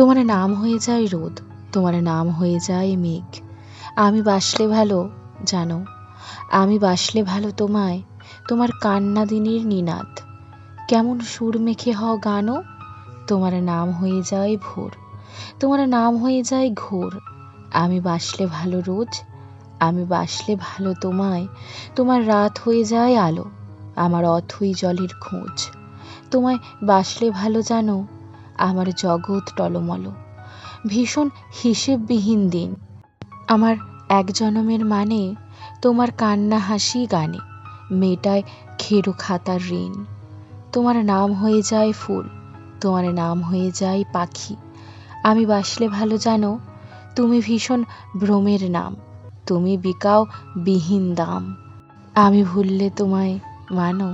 তোমার নাম হয়ে যায় রোদ, তোমার নাম হয়ে যায় মেঘ। আমি বাসলে ভালো, জানো, আমি বাসলে ভালো তোমায়, তোমার কান্না দিনের নিনাদ। কেমন সুর মেখে হ গানও, তোমার নাম হয়ে যায় ভোর, তোমার নাম হয়ে যায় ঘোর। আমি বাসলে ভালো রোজ, আমি বাসলে ভালো তোমায়, তোমার রাত হয়ে যায় আলো, আমার অথই জলের খোঁজ। তোমায় বাসলে ভালো জানো আমার জগৎ টলমল। ভীষণ হিসেববিহীন দিন। আমার এক জনমের মানে তোমার কান্না হাসি গানে, মেটায় খেরো খাতার ঋণ। তোমার নাম হয়ে যায় ফুল, তোমার নাম হয়ে যায় পাখি। আমি বাসলে ভালো জানো, তুমি ভীষণ ভ্রমের নাম, তুমি বিকাও বিহীন দাম। আমি ভুললে তোমায় মানো।